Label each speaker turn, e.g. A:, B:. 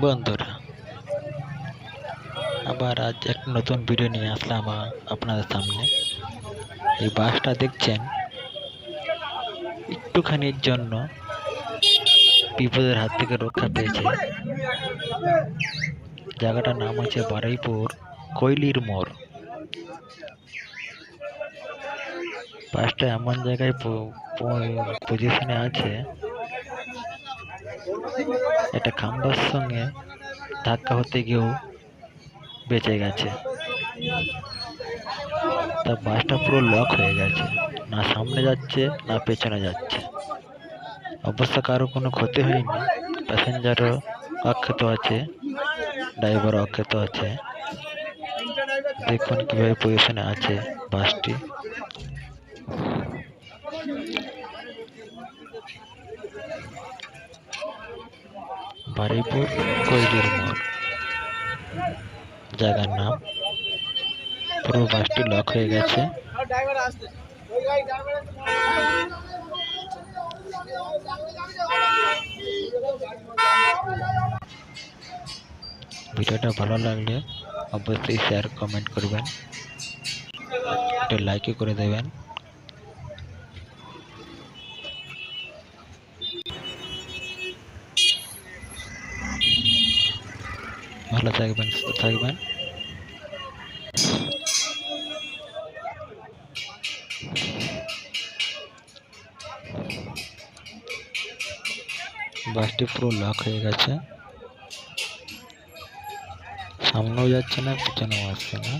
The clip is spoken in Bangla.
A: বন্ধুরা, আবার আজ একটা নতুন ভিডিও নিয়ে আসলাম আপনাদের সামনে। এই বাসটা দেখছেন? একটুখানির জন্য বিপদের হাত থেকে রক্ষা পেয়েছে। জায়গাটার নাম হচ্ছে বারুইপুর কৈলির মোড়। বাসটা এমন জায়গায় পজিশনে আছে একটা খাম্বার সঙ্গে ধাক্কা হতে গিয়েও বেঁচে গেছে। তা বাসটা পুরো লক হয়ে গেছে। না সামনে যাচ্ছে, না পেছনে যাচ্ছে। অবশ্য কারও কোনো ক্ষতি হয়নি। প্যাসেঞ্জারও অক্ষত আছে ড্রাইভারও অক্ষত আছে। দেখুন কীভাবে পজিশনে আছে বাসটি। বারুইপুর কৈলির মোড়। জায়গার নাম। পুরো বাসটি লক হয়ে গেছে। ভিডিওটা ভালো লাগলে অবশ্যই শেয়ার কমেন্ট করবেন। একটা লাইকও করে দেবেন। ভালো থাকবেন, সুস্থ থাকবেন। বাসটি পুরো লক হয়ে গেছে। সামনেও যাচ্ছে না, পিছনেও আসছে না।